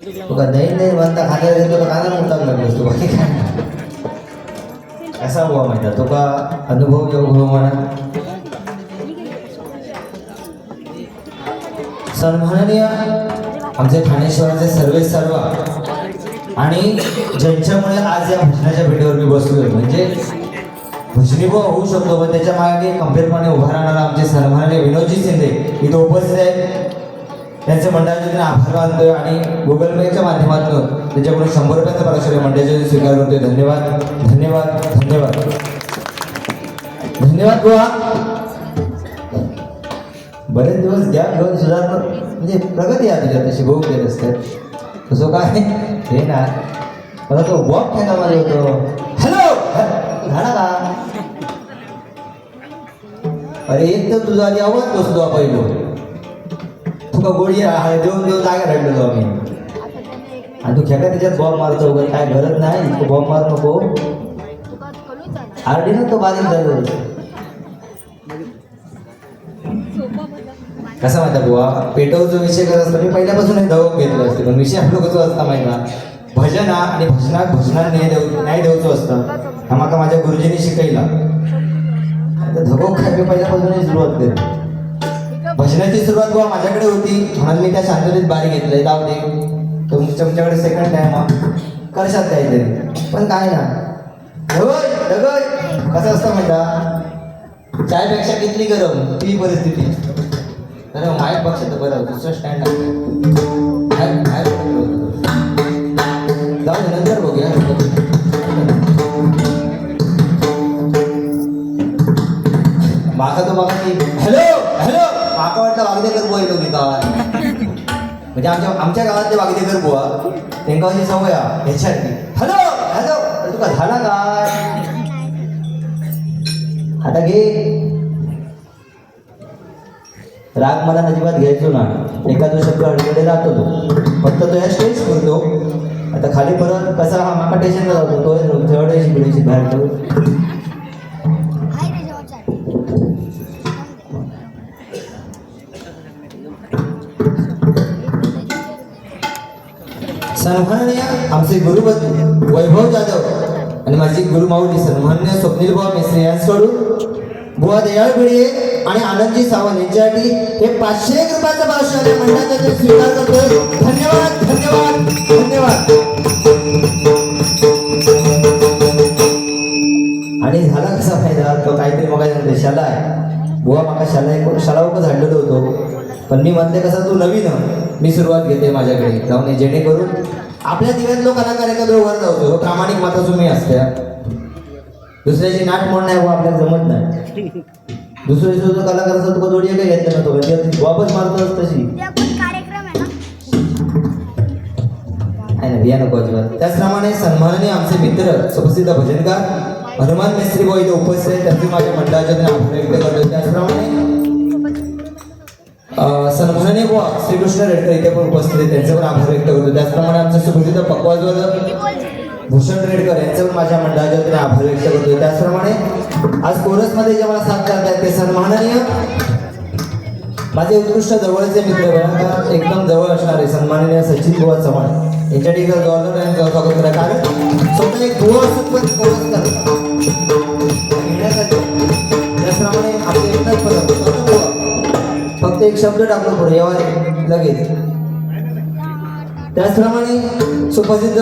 तुका दही नाही बनता खात्यात येतो तुला कानाला मुताक लागलोस तू बाकी काय कसा बुवा म्हणता तुका अनुभव येऊ घेऊ म्हणा. सन्माननीय आमचे ठाणे शहराचे सर्वे सर्व. आणि ज्यांच्यामुळे आज या भजनाच्या भेटीवर मी बसलोय म्हणजे भजनी बुवा होऊ शकतो पण त्याच्यामागे खंबीरपणे उभा राहणारा आमचे सन्माननीय विनोदजी शिंदे इथं उपस्थित आहेत. त्यांचे मंडळाचे त्यांना आभार मानतोय आणि गुगल पेच्या माध्यमातून त्यांच्याकडून शंभर रुपयाचा पराक्षर मंडळाचे स्वीकार करतोय. धन्यवाद. धन्यवाद. धन्यवाद. धन्यवाद गोवा बरेच दिवस गॅप घेऊन सुद्धा म्हणजे प्रगती आहे तुझ्या तशी भाऊ केली असते. तसं काय? हे ना. मला तो वॉक काय कामाला होतो हॅलो झाला का? अरे एक तर तुझा आधी आवाज बसतो पहिलो. तुका गोळी आहे देऊन देऊन जागा रडलेलो आम्ही आणि तू खेळा त्याच्यात बॉम्ब मारतो वगैरे काय गरज नाही तू बॉम्ब मार नको. आरडी ना तो बारीक झालो कसा माहिती बुवा? पेटवचा विषय करत असतो. मी पहिल्यापासून हे धवक घेतलं असते पण विषय आपलं कसं असता माहिती ना. भजन आणि भजनात भजना न्याय देऊ न्याय देऊचो असतं. हा माका माझ्या गुरुजींनी शिकवला. आता धबक काय मी पहिल्यापासूनच सुरुवात केली. भजनाची सुरुवात बुवा माझ्याकडे होती. म्हणून मी त्या शांततेत बारी घेतलंय जाऊ दे. तुमच्या तुमच्याकडे सेकंड टाइम हा करशात काहीतरी पण काय ना. ढगय ढगय कसं असतं माहिती चायपेक्षा कितली गरम? ती परिस्थिती. तर माहीत पक्ष तर बरं दुसरं स्टँड जाऊ दे नंतर बघूया. माका तो बघा की हॅलो हॅलो माका वाटलं वागदेकर बुवा येतो मी गावात म्हणजे आमच्या आमच्या गावातले वागदेकर बुवा त्यांना अशी सवय हा, हॅलो हॅलो अरे तुका झाला काय? आता घे. राग मला अजिबात घ्यायचो ना. एखादा शब्द अडकडे राहतो तो. फक्त तो या स्टेज करतो. आता खाली परत कसा हा माका टेन्शन जातो. तो थर्ड शिकवायची बाहेर सन्माननीय आमचे गुरुपती वैभव जाधव आणि माझी गुरुमाऊली सन्मान्य स्वप्नील बुवा मेसरे यांच्याकडून बुवा दयाळ भिडे आणि आनंदजी सावंत यांच्यासाठी हे पाचशे एक रुपयाचं भाषण मंडळाचा स्वीकार करतो धन्यवाद धन्यवाद धन्यवाद. आणि झाला कसा फायदा? तो काहीतरी मग देशाला शाला आहे. बुवा माका शाला एक शाला उभं झाडलेलो होतो. पण मी म्हणते कसं तू नवीन मी सुरुवात घेते माझ्याकडे. जाऊन ये, जेणेकरून आपल्या दिव्यातलो कलाकार एखाद्या वर जाऊचो. प्रामाणिक मताचो मी असते. दुसऱ्याची नाट म्हणून नाही बुवा आपल्याला जमत नाही. दुसऱ्या जो कलाकार असतो तुका जोडी काही घेतलं नव्हतो म्हणजे वापस मारतोच तशी. कार्यक्रम आहे ना? आहे ना बिया नको अजिबात. त्याचप्रमाणे सन्माननीय आमचे मित्र सुप्रसिद्ध भजनकार हनुमान मिस्त्री भाऊ इथे उपस्थित आहेत. त्यांचे माझ्या मंडळाच्या वतीने आभार व्यक्त करतो त्याचप्रमाणे अं, धने बुवा श्रीकृष्ण रेडकर इथे पण उपस्थित आहेत त्यांचे पण आभार व्यक्त करतो. त्याचप्रमाणे आमच्या सुप्रसिद्ध पकवाजवादक भूषण रेडकर यांचे पण माझ्या मंडळाच्या वतीने आभार व्यक्त करतो त्याचप्रमाणे आज कोरसमध्ये जे मला साथ करतात ते सन्माननीय माझे उत्कृष्ट जवळचे मित्र बघा एकदम जवळ असणारे सन्माननीय सचिन बुवा चव्हाण. यांच्या ठिकाणी जबाबदार यांचं स्वागत करा. कारण स्वतः एक बुवा असून पण करतात. एक शब्द टाकलो पुढे यावा लगेच. त्याचप्रमाणे सुप्रसिद्ध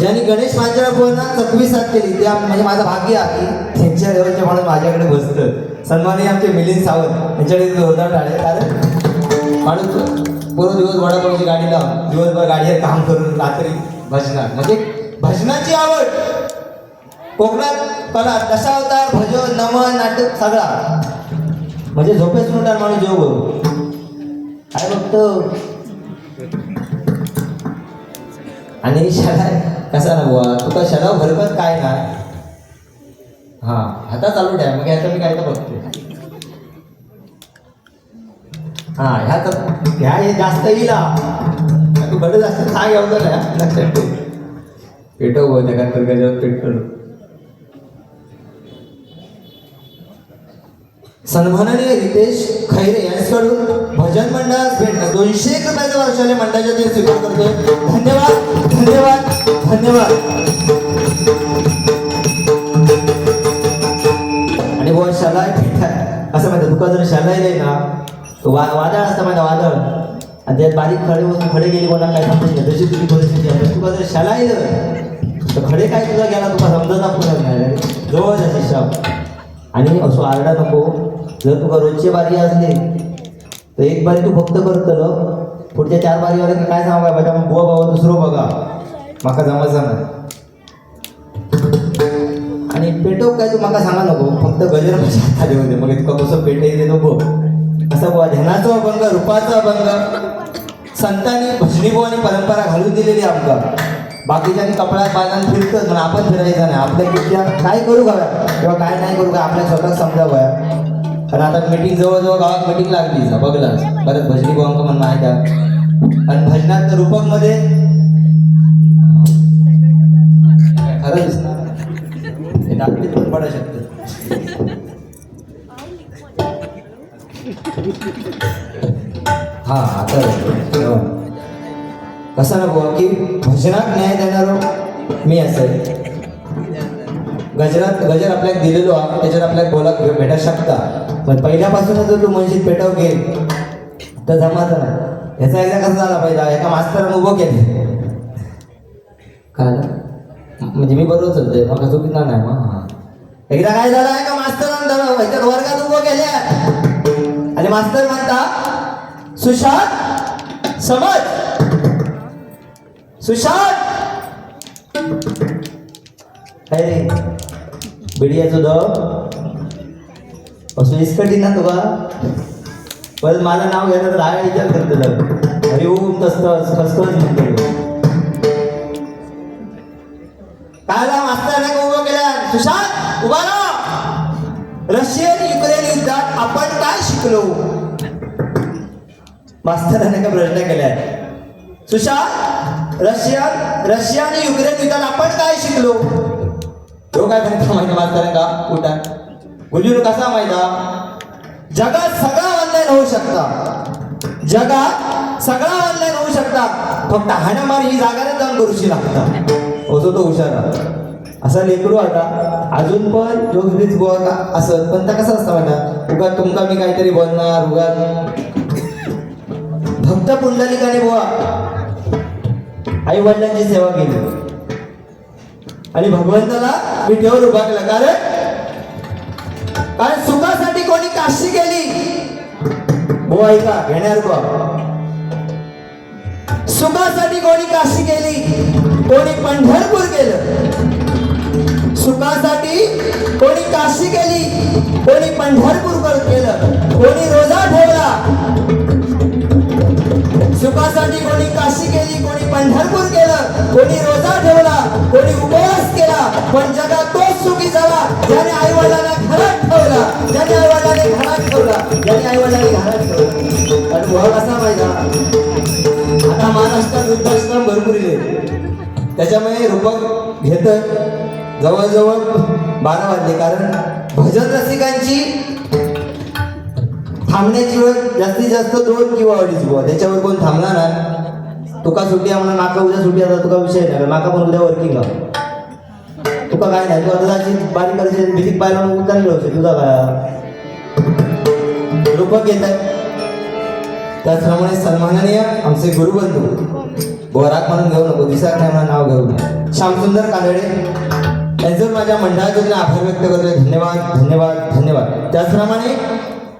ज्यांनी गणेश मांजरा पूर्ण चकवी साथ केली त्या म्हणजे माझं भाग्य आहे की त्यांच्या लेवलचे म्हणून माझ्याकडे बसतं सन्मानी आमचे मिलिंद सावंत यांच्याकडे जोरदार टाळे कारण माणूस पूर्ण दिवस वडापावची गाडी लावून दिवसभर गाडीवर काम करून रात्री भजनात. म्हणजे भजनाची आवड. कोकणात कला कसा होता? भजन नमन नाटक सगळा. म्हणजे झोपेच उठणार माणूस जेव करू काय बघतो आणि शाळा कसा ना बुवा? तुका शाळा भरपत काय ना? हा आता चालू ठेवा मग आता मी काय तर बघते. हा ह्या तर ह्या हे जास्त येईल तू बरं जास्त काय घ्यावं लक्षात ठेव. पेटव बोल पेट करू. सन्माननीय रितेश खैरे यांच्याकडून भजन मंडळास भेट दोनशे एक रुपयाचं वर्षाने मंडळाच्या ते स्वीकार करतोय. धन्यवाद धन्यवाद धन्यवाद. आणि बुवा शाला असं म्हणतात तुका जर शाला येईल ना तो वा वादळ असतं माझा वादळ. आणि त्यात बारीक खडे होऊन खडे गेली कोणाला काय समजत नाही. तशी तुझी परिस्थिती आहे तुका जर शाला येईल तर खडे काय तुझा गेला तुका समजत आपण नाही जवळ जाते शाप. आणि असं आरडा नको. जर तुका रोजची बारी असले तर एक बारी तू फक्त करतलो पुढच्या चार बारी बारीवाले काय सांगा मग बुवा बाबा दुसरो बघा. माका जमा नाही आणि पेटोक काय तू? माका सांगा नको. फक्त गजर माझ्या हाताले होते. मग तुका कसं पेटायचे नको. असं बुवा ध्यानाचा अभंग रूपाचा अभंग. संतांनी भजनी बुवानी परंपरा घालून दिलेली आमका. बाकीच्यांनी कपड्यात बायकांना फिरतच पण आपण फिरायचं नाही. आपल्या किती काय करू का किंवा काय नाही करू का? आपल्या स्वतः समजावं. आणि आता मीटिंग जवळजवळ गावात मीटिंग लागली बघला. परत भजनी बुवांक म्हणून माहिती का आणि भजनात रूपकमध्ये खरंच हे पण पडू शकत. हा आता हो. कसं ना बुवा की भजनात न्याय देणारो मी असेल. गजरात गजर आपल्याला दिलेलो हा त्याच्यात आपल्याला बोला भेटा शकता. पण पहिल्यापासूनच जर तू म्हणशील पेटव घे तर जमाच नाही. याचा एकदा कसं झाला पाहिजे एका मास्तरानं उभं केले. काय म्हणजे मी बरोबर चालतोय मग चुकीचा नाही मग एकदा काय झालं? एका मास्तरानं धरलं वर्गात उभं केल्या आणि मास्तर म्हणता सुशांत समज. सुशांत. काय रे? बिडियाचं दम. असं इस्कटी ना तुका पण माझं नाव घेतात राय विचार करते अरे ओम तसतस खसखस म्हणतो मास्तर नाही उभं केल्या सुशांत उभा राहा. रशियन युक्रेन युद्धात आपण काय शिकलो? मास्तराने का प्रश्न केलाय? सुशांत रशियन रशिया आणि युक्रेन युद्धात आपण काय शिकलो? तो काय म्हणतो माहिती मास्तरांना का उठा गुलीवर कसा माहिता जगात सगळा ऑनलाईन होऊ शकता. जगात सगळा ऑनलाईन होऊ शकता. फक्त हाणामारी ही जागाने जाऊन करूशी लागता. होतो तो हुशार. असा लेकरू आता अजून पण जोगबीज बुवा का असत पण त्या कसं असतं म्हणा उगा तुमका मी काहीतरी बोलणार उगा भक्त पुंडलिकाने बुवा. आई वडिलांची सेवा केली. आणि भगवंताला विठेवर उभा केला. कारण कारण सुखासाठी कोणी काशी केली हो ऐका घेणार बा सुखासाठी कोणी काशी केली कोणी पंढरपूर गेलं? सुखासाठी कोणी काशी केली कोणी पंढरपूर केलं कोणी रोजा ठेवला? सुखासाठी कोणी काशी केली कोणी पंढरपूर केलं कोणी रोजा ठेवला? कोणी उपवास केला? पण जगात तोच सुखी झाला ज्याने आई वडिलांना खरं ठेवला. ज्याने आई वडिलांनी घरात ठेवला ज्याने आई घरात ठेवला. आणि भाव कसा पाहिजे आता महाराष्ट्रात वृद्धाश्रम भरपूर येते त्याच्यामुळे रूपक घेत जवळजवळ बारा वाजले कारण भजन रसिकांची थांबण्याची वेळ जास्तीत जास्त दोन किंवा अडीच बुवा. त्याच्यावर कोण थांबणार नाही तुका सुट्टी म्हणून माका उद्या सुट्टी आता तुका विषय नाही. माका पण उद्या वर्किंग आहे. तुका काय नाही तू आता बारीक करायची भीतीक पाहिला उतारली होते तुझा काय रूपक येत आहे त्याचप्रमाणे सन्माननीय आमचे गुरुबंधू. बोराक म्हणून घेऊ नको दिसाक नाही म्हणून नाव घेऊ. श्यामसुंदर कानडे. यांचं माझ्या मंडळातून आभार व्यक्त करतोय. धन्यवाद धन्यवाद धन्यवाद. त्याचप्रमाणे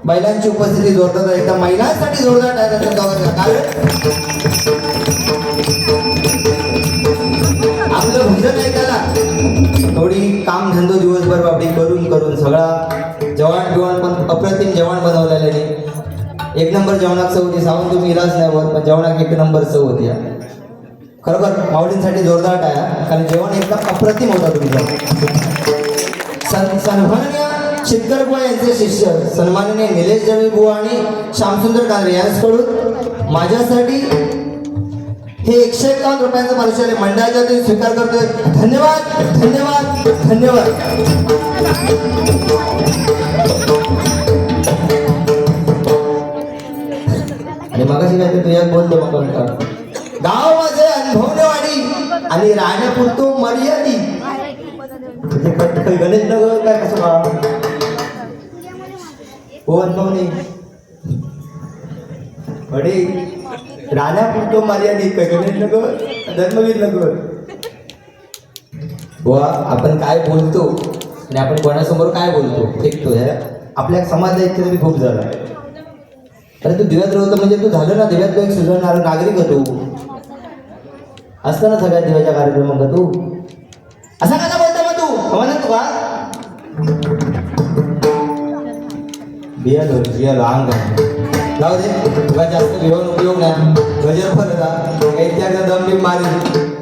महिलांची उपस्थिती जोरदार आहे. तर महिलांसाठी जोरदार कारण सगळा जेवण बिवान पण अप्रतिम जेवण बनवलेले एक नंबर जेवणात चव होती. सांगून तुम्ही इलाज नाही होत पण जेवणाक एक नंबर चव होती. खरोखर माऊलींसाठी जोरदार टाया कारण जेवण एकदम अप्रतिम होता तुमचं. सन सन्माननीय शेतकर बुवा यांचे शिष्य सन्माननीय निलेश जवे बुवा आणि श्यामसुंदर कांद्रे यांच्याकडून माझ्यासाठी हे एकशे एकावन्न रुपयांचं मनुष्याने मंडळाच्या वतीने स्वीकार करतोय. धन्यवाद धन्यवाद धन्यवाद. आणि मगाशी काय ते तुझ्या बोलतो मग गाव माझे अनुभवनेवाडी आणि राहण्यापुरतो मर्यादी. गणेश नगर काय कसं कोण अनुभवणे तो मर्यादित गणेश नगर धर्मवीर नगर बुवा आपण काय बोलतो आणि आपण कोणासमोर काय बोलतो एक तो ह्या आपल्या समाजात इतकं खूप झाला. अरे तू दिव्यात राहतो म्हणजे तू झालं ना दिव्यात एक सुधारणारा नागरिक होतो. असतं ना सगळ्या दिव्याच्या कार्यक्रमात तू? असा कसा बोलतो मग तू? म्हणत तू का बियालो बियालो अंग जाऊ दे तुला जास्त घेऊन उपयोग नाही. गजर फरक काही त्या दम बिम मारी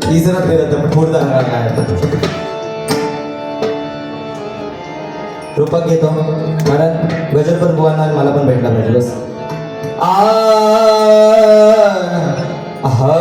तिसरा फिरत पुढे जाणार काय रूपक घेतो. कारण गजर पण बुवांना मला पण भेटला पाहिजे बस. आ आहा.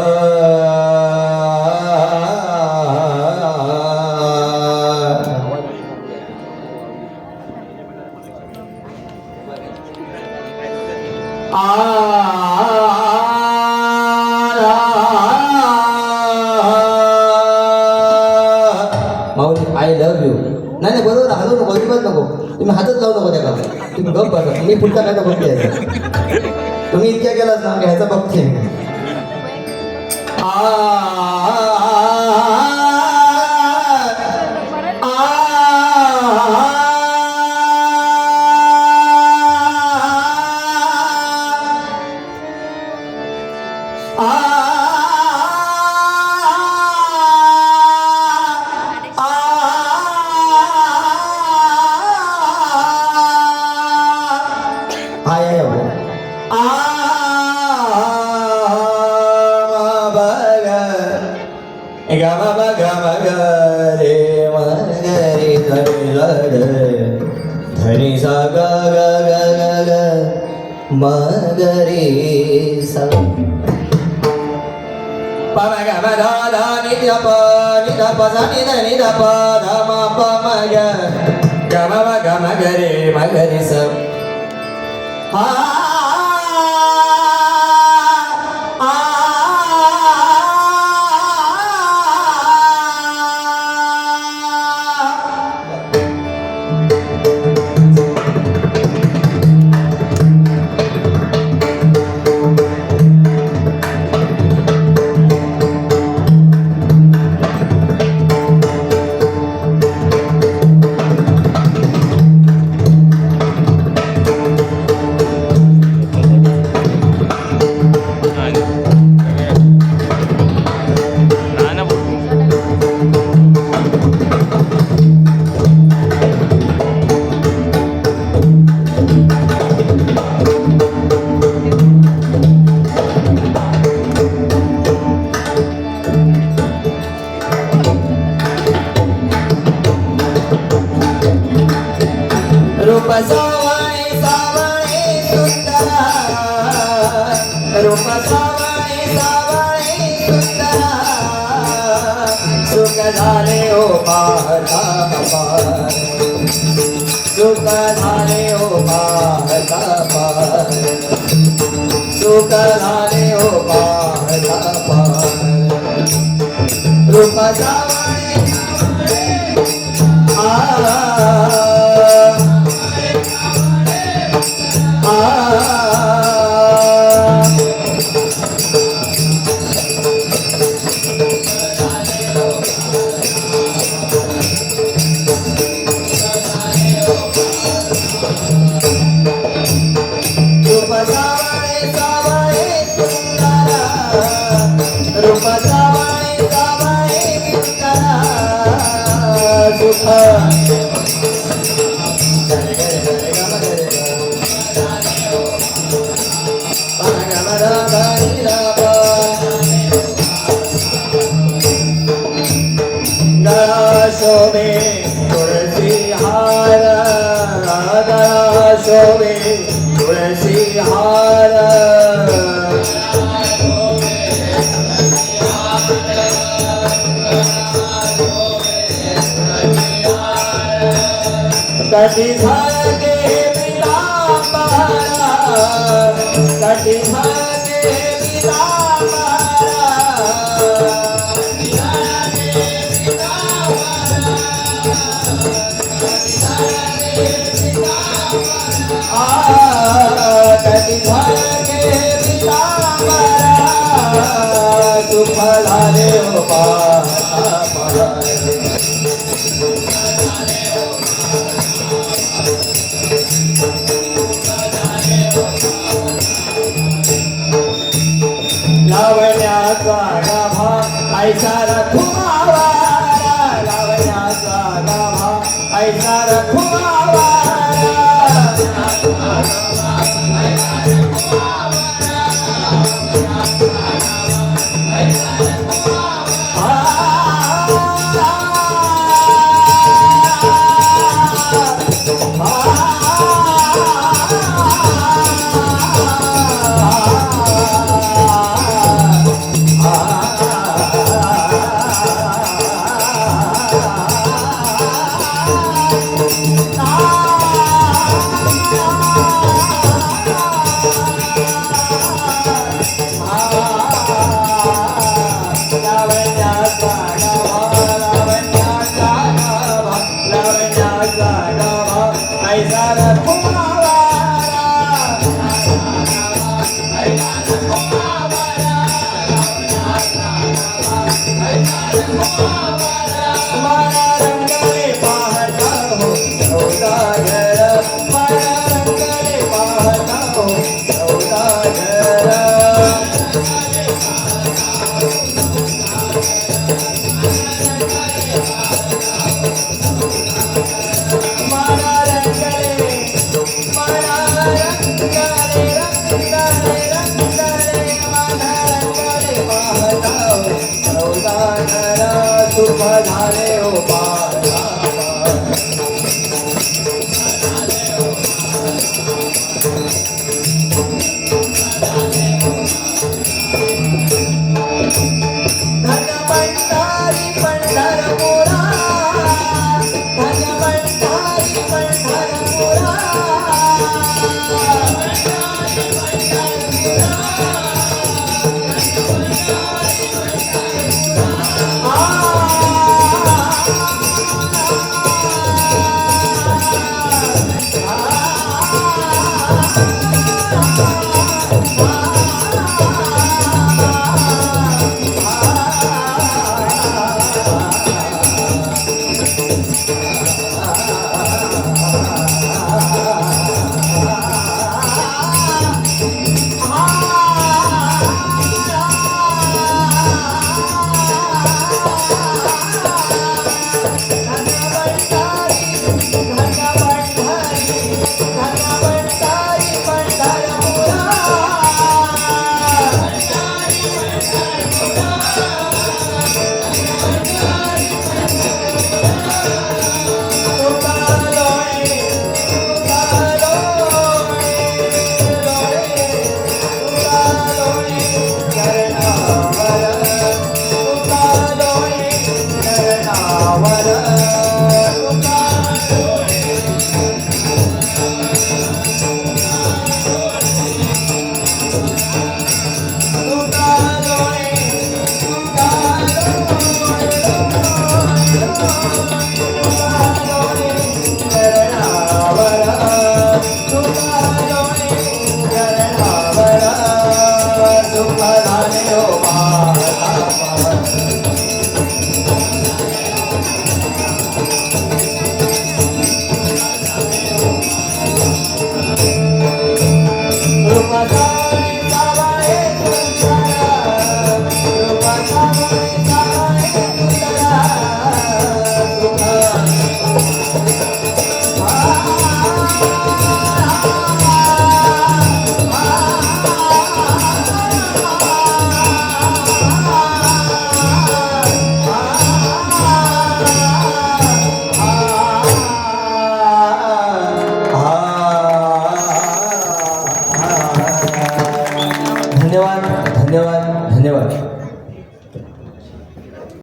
माऊली आय लव्ह यू नाही नाही बरोबर हलवू नको अजिबात नको. तुम्ही हातच लावू नको त्याला. तुम्ही गप बघा मी पुढचा काय बघते तुम्ही इतक्या केलात ना ह्याचा बघते ग म म ग म सुख झाले हो पाहता पार सुख झाले हो पाहता कटी मिला पारा कटी झाके मिला I got a